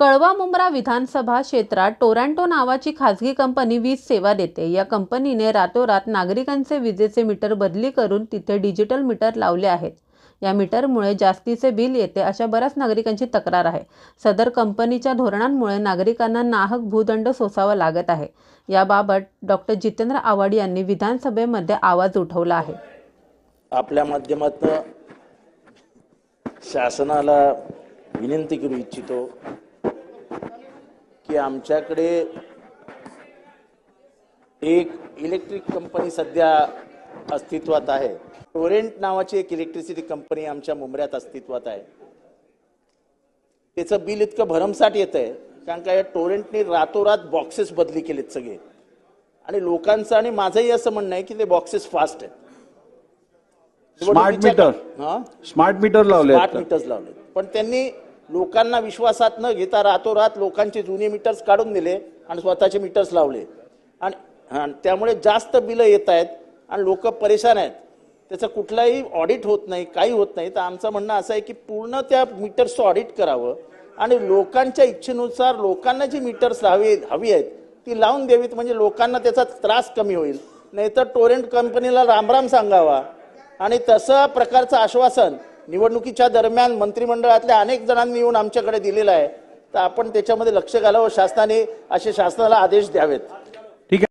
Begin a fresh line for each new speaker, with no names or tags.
कळवा मुंब्रा विधानसभा क्षेत्रात टोरॅन्टो नावाची खाजगी कंपनी वीज सेवा देते. या कंपनीने रातोरात नागरिकांचे विजेचे मीटर बदली करून तिथे डिजिटल मीटर लावले आहेत. या मीटरमुळे जास्तीचे बिल येते अशा बऱ्याच नागरिकांची तक्रार आहे. सदर कंपनीच्या धोरणांमुळे नागरिकांना नाहक भूदंड सोसावा लागत आहे. याबाबत डॉक्टर जितेंद्र आव्हाड यांनी विधानसभेमध्ये आवाज उठवला आहे.
आपल्या माध्यमातून शासनाला विनंती करू इच्छितो. की आमच्याकडे एक इलेक्ट्रिक कंपनी सध्या अस्तित्वात आहे. टोरेंट नावाची एक इलेक्ट्रिसिटी कंपनी आमच्या मुंबऱ्यात अस्तित्वात आहे. त्याचं बिल इतकं भरमसाठ येत आहे कारण का या टोरेंटने रातोरात बॉक्सेस बदली केलेत सगळे. आणि लोकांचं आणि माझंही असं म्हणणं आहे की ते बॉक्सेस फास्ट आहेत.
स्मार्ट मीटर
हा?
स्मार्ट मीटर लावले
स्मार्ट मीटर्स लावले पण त्यांनी लोकांना विश्वासात न घेता रातोरात लोकांचे जुने मीटर्स काढून दिले आणि स्वतःचे मीटर्स लावले. आणि त्यामुळे जास्त बिलं येत आहेत आणि लोक परेशान आहेत. त्याचं कुठलाही ऑडिट होत नाही काही होत नाही. तर आमचं म्हणणं असं आहे की पूर्ण त्या मीटर्सचं ऑडिट करावं आणि लोकांच्या इच्छेनुसार लोकांना जी मीटर्स हवी हवी आहेत ती लावून द्यावीत. म्हणजे लोकांना त्याचा त्रास कमी होईल. नाहीतर टोरेंट कंपनीला रामराम सांगावा. आणि तसं प्रकारचं आश्वासन निवडणुकीच्या दरम्यान मंत्रिमंडळातल्या अनेक जणांनी येऊन आमच्याकडे दिलेलं आहे. तर आपण त्याच्यामध्ये लक्ष घालावं. शासनाने असे शासनाला आदेश द्यावेत.